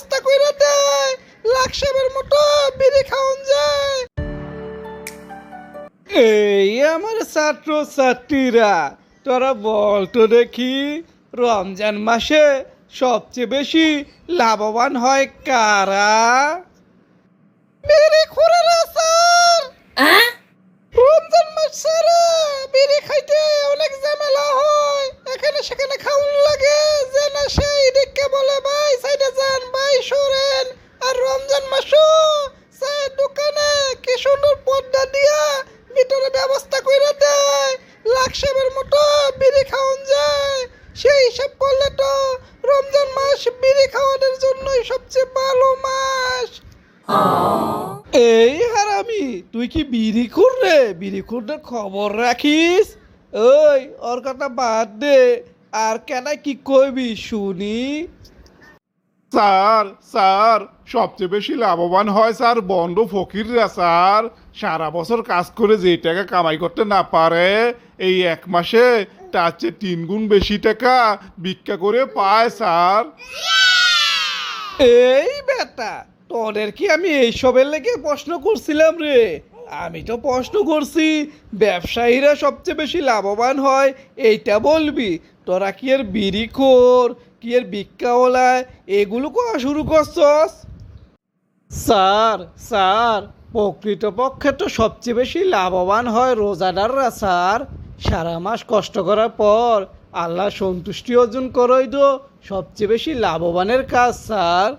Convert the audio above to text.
ব্যবস্থা করে দেয় লাখ সাহেবের মতো বিড়ি খাওয়ান যায় এই আমার ছাত্র ছাত্রীরা তোরা বল তো দেখি রমজান মাসে সবচেয়ে বেশি লাভবান হয় কারা? বিড়ি খুরেরা স্যার। রমজান মাস ছাড়া বিড়ি খাইতে অনেক ঝামেলা হয়। এখানে সেখানে খাউন লাগে যে না সেই দিককে বলে ভাই ভিতরে ব্যবস্থা করে দেয়। লাখ সাহেবের মতো বিড়ি খাওয়ান যায়। সেই হিসাব করলে তো রমজান মাস বিড়ি খাওয়ানোর জন্যই সবচেয়ে ভালো মাস। এই হারামি, তুই কি বিড়ি খুর রে? বিড়ি খুরদের খবর রাখিস? ওই, ওর কথা বাদ দে। আর কেন কি কইবি শুনি? স্যার স্যার, সবচেয়ে বেশি লাভবান হয় স্যার বন্ধ ফকিররা, স্যার। সারা বছর কাজ করে যে টাকা কামাই করতে না পারে, এই এক মাসে তার চেয়ে তিন গুণ বেশি টাকা ভিক্ষা করে পায়, স্যার। এই বেটা, তোদের কি আমি এইসবের লেগে প্রশ্ন করছিলাম রে? আমি তো প্রশ্ন করছি, ব্যবসায়ীরা সবচেয়ে বেশি লাভবান হয়, এইটা বলবি? তোরা কি এর বিড়ি খোর? কি এর ওলায় এগুলো করা শুরু করছস? স্যার স্যার, প্রকৃতপক্ষে তো সবচেয়ে বেশি লাভবান হয় রোজাদাররা, স্যার। সারা মাস কষ্ট করার পর আল্লাহ সন্তুষ্টি অর্জন করাই তো সবচেয়ে বেশি লাভবানের কাজ, স্যার।